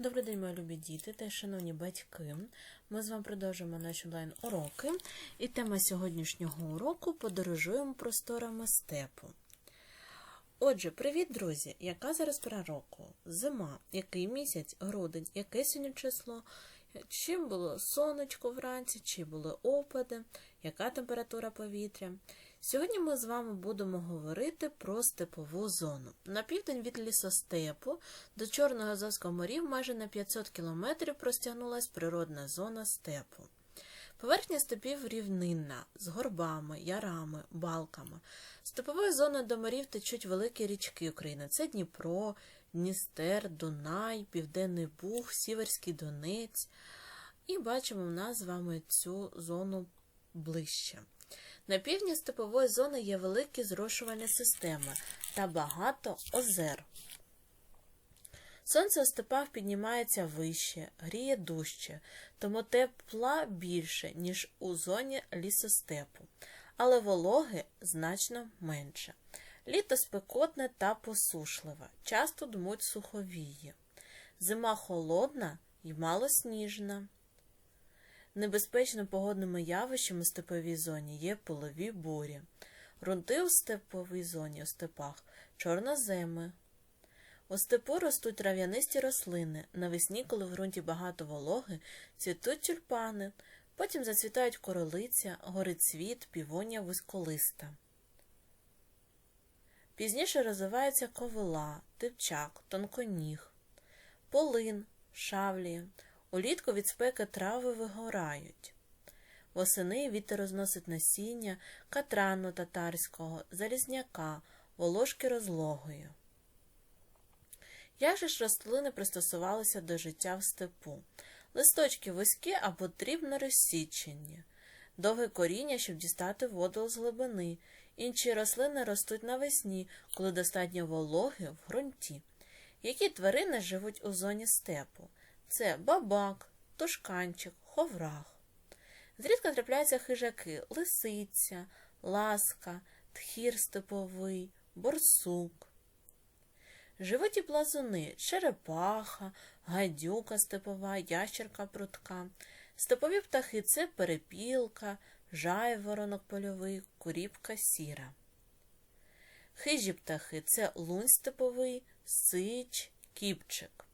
Добрий день, мої любі діти та шановні батьки. Ми з вами продовжуємо наші онлайн-уроки. І тема сьогоднішнього уроку подорожуємо просторами степу. Отже, привіт, друзі! Яка зараз пора року? Зима, який місяць, грудень, яке сьогодні число? Чи було сонечко вранці, чи були опади, яка температура повітря? Сьогодні ми з вами будемо говорити про степову зону. На південь від лісостепу до Чорного Азовського морів майже на 500 кілометрів простягнулася природна зона степу. Поверхня степів рівнинна, з горбами, ярами, балками. Степовою зоною до морів течуть великі річки України. Це Дніпро, Дністер, Дунай, Південний Буг, Сіверський Донець. І бачимо в нас з вами цю зону ближче. На півдні степової зони є великі зрошувальні системи та багато озер. Сонце у степах піднімається вище, гріє дужче, тому тепла більше, ніж у зоні лісостепу, але вологи значно менше. Літо спекотне та посушливе, часто дмуть суховії. Зима холодна і малосніжна. Небезпечним погодними явищами у степовій зоні є полові бурі. Грунти у степовій зоні у степах чорноземи. У степу ростуть трав'янисті рослини. Навесні, коли в ґрунті багато вологи, цвітуть тюльпани, потім зацвітають королиця, горицвіт, півоння вузьколиста. Пізніше розвиваються ковила, типчак, тонконіг, полин, шавлі. Улітку від спеки трави вигорають. Восени вітер розносить насіння катрану татарського, залізняка, волошки розлогою. Як же ж рослини пристосувалися до життя в степу? Листочки вузькі або дрібно розсічені, довге коріння, щоб дістати воду з глибини. Інші рослини ростуть навесні, коли достатньо вологи в ґрунті. Які тварини живуть у зоні степу? Це бабак, тушканчик, ховрах. Зрідка трапляються хижаки, лисиця, ласка, тхір степовий, борсук. Живуть плазуни, черепаха, гадюка степова, ящерка прутка. Степові птахи це перепілка, жайворонок польовий, куріпка сіра. Хижі птахи це лунь степовий, сич, кіпчик.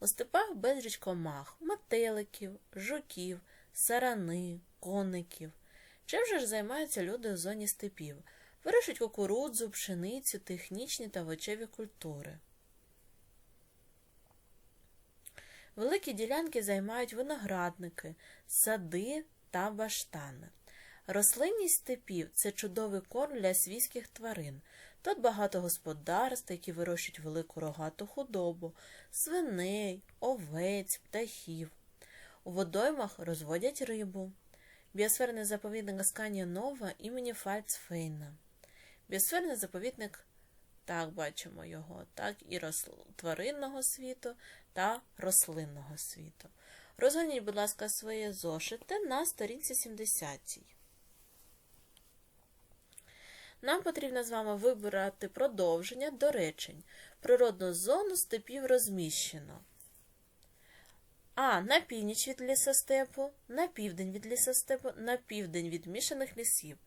У степах безліч комах, метеликів, жуків, сарани, коників. Чим же ж займаються люди у зоні степів? Вирощують кукурудзу, пшеницю, технічні та овочеві культури. Великі ділянки займають виноградники, сади та баштани. Рослинність степів це чудовий корм для свійських тварин. Тут багато господарств, які вирощують велику рогату худобу, свиней, овець, птахів. У водоймах розводять рибу. Біосферний заповідник Асканія Нова імені Фальцфейна. Біосферний заповідник, так бачимо його, так і росл... тваринного світу та рослинного світу. Розгорніть, будь ласка, свої зошити на сторінці 70. Нам потрібно з вами вибирати продовження до речень. Природну зону степів розміщено. А. На північ від лісостепу, на південь від лісостепу, на південь від мішаних лісів.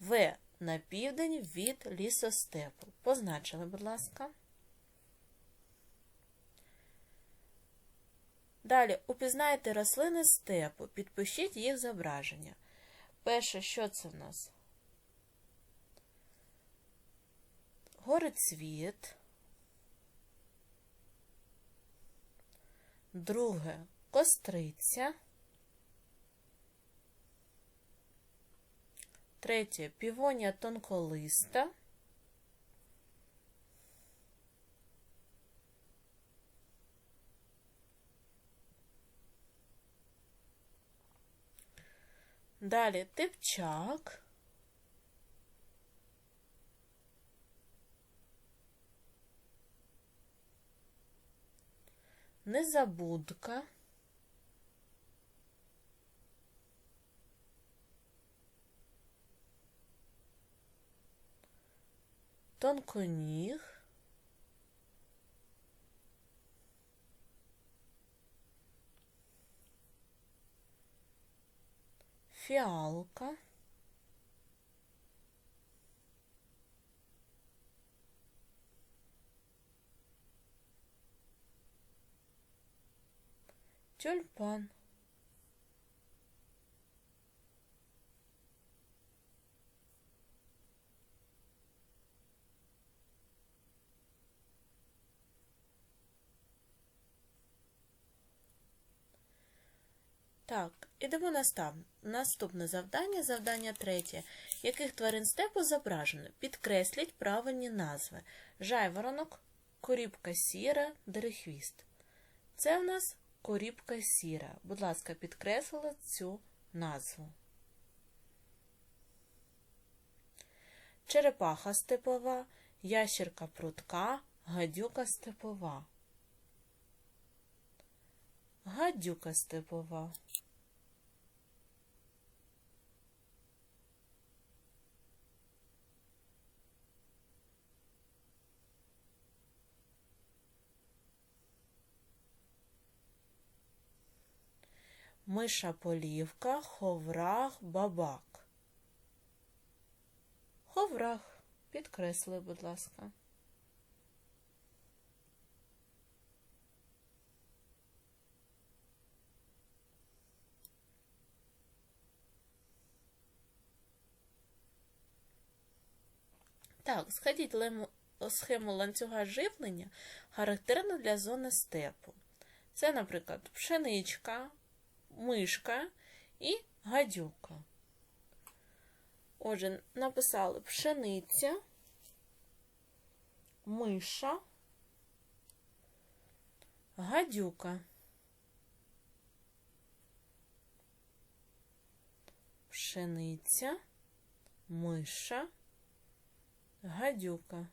В. На південь від лісостепу. Позначили, будь ласка. Далі упізнайте рослини степу. Підпишіть їх зображення. Перше, що це в нас? Горицвіт. Друге костриця. Третє півонія тонколиста. Далі типчак. Незабудка. тонконіг. фиалка, тюльпан. Ідемо на. Наступне завдання, завдання третє. Яких тварин степу зображено? Підкресліть правильні назви. Жайворонок, корібка сіра, дерехвіст. Це в нас корібка сіра. Будь ласка, підкреслила цю назву. Черепаха степова, ящерка прутка, гадюка степова. Гадюка степова. Миша полівка, ховрах, бабак. Ховрах. Підкресли, будь ласка. Так, сходіть схему ланцюга живлення характерну для зони степу. Це, наприклад, пшеничка, мишка і гадюка. Отже, написали пшениця, миша, гадюка. Пшениця, миша, гадюка.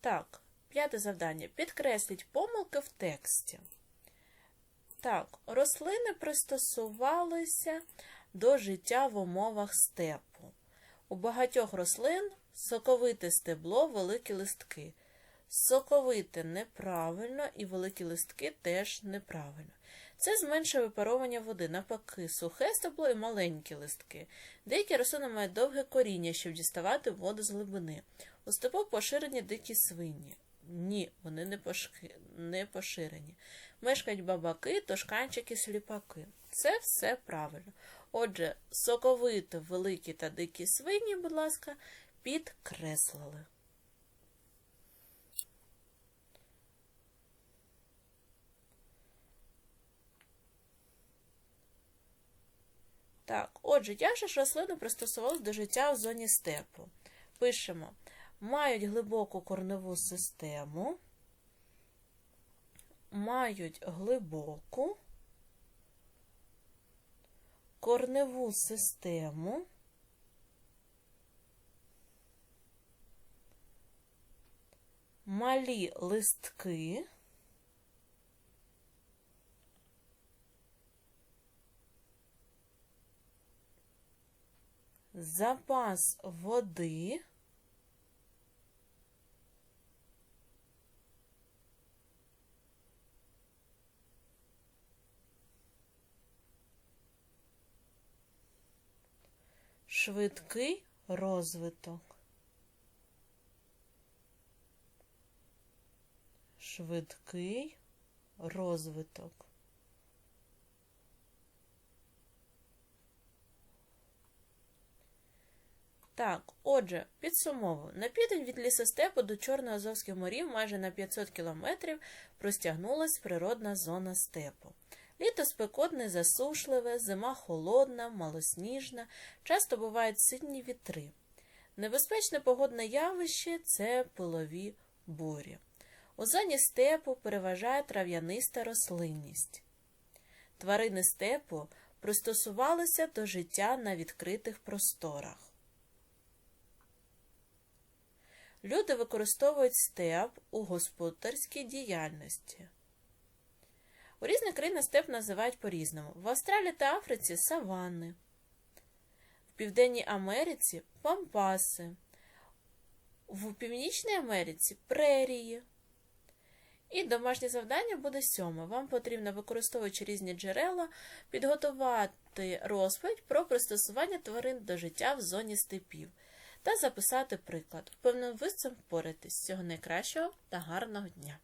Так, п'яте завдання. Підкресліть помилки в тексті. Так, рослини пристосувалися до життя в умовах степу. У багатьох рослин соковите стебло, великі листки. Соковите неправильно і великі листки теж неправильно. Це зменшує випаровування води, навпаки, сухе стебло і маленькі листки. Деякі рослини мають довге коріння, щоб діставати воду з глибини. У степу поширені дикі свині. Ні, вони не, пошки... не поширені. Мешкають бабаки, тошканчики, сліпаки. Це все правильно. Отже, соковито, великі та дикі свині, будь ласка, підкреслили. Так, отже, як же ж рослини пристосувалися до життя в зоні степу? Пишемо, мають глибоку корневу систему, мають глибоку корневу систему, малі листки, запас води, швидкий розвиток. Швидкий розвиток. Так, отже, підсумовую. На південь від лісостепу до Чорно-Азовських морів майже на 500 кілометрів простягнулась природна зона степу. Літо спекотне, засушливе, зима холодна, малосніжна, часто бувають сильні вітри. Небезпечне погодне явище це пилові бурі. У зоні степу переважає трав'яниста рослинність. Тварини степу пристосувалися до життя на відкритих просторах. Люди використовують степ у господарській діяльності. У різних країнах степ називають по-різному. В Австралії та Африці саванни, в Південній Америці пампаси, в Північній Америці прерії. І домашнє завдання буде сьоме. Вам потрібно, використовуючи різні джерела, підготувати розповідь про пристосування тварин до життя в зоні степів та записати приклад. Впевнено, ви з цим впоратись. Всього найкращого та гарного дня!